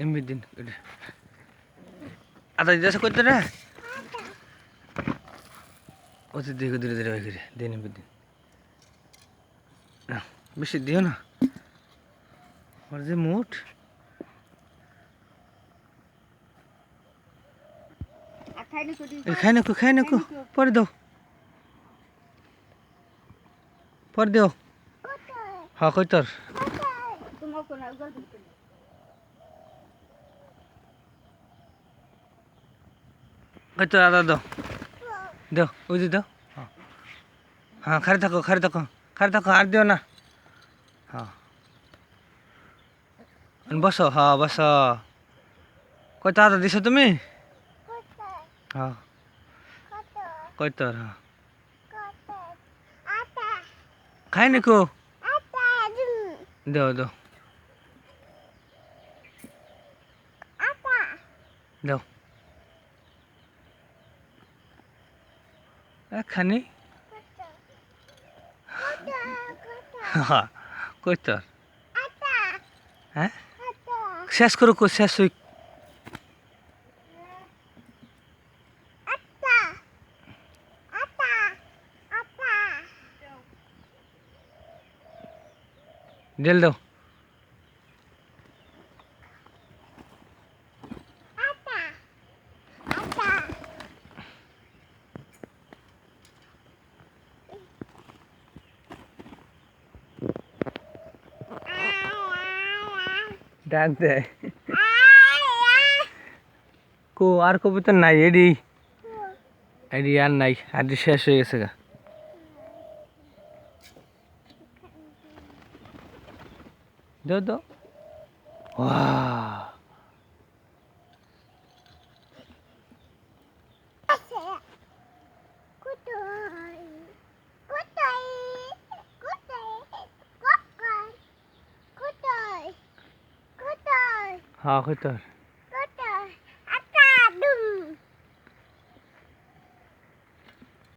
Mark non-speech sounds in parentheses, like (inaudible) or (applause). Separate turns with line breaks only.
এমনি দিন আদা দিতে করতে রে ওতে দেখো ধীরে ধীরে ভাই করে দিন এমনি দিন। না, বেশি দিও না। ওর যে মুঠ।
আর না
খাই নাকো খাই নাকো পরে দাও। পরে দিও। হ্যাঁ কই তোর?
তোমার
কই তোর আদা দাও। দাও, ওই যে দাও। হ্যাঁ খারে থাকো খারে থাকো খারে থাকো, আর দিও না। হ্যাঁ। বসো হ্যাঁ বসো। কই তো আদা দিছো তুমি? হ্যাঁ। কই তোর হ্যাঁ। খাই নাকো দাও দাও। দাও। এখানে? (laughs) কই তোর? হ্যাঁ? শেষ করো শেষ হই। ডেল দাও। ডাক দেয়। কো, আর কবিতা নাই, এডি। এডি আর নাই আডি শেষ হয়ে গেছে গা। দাও দাও Hakikaten.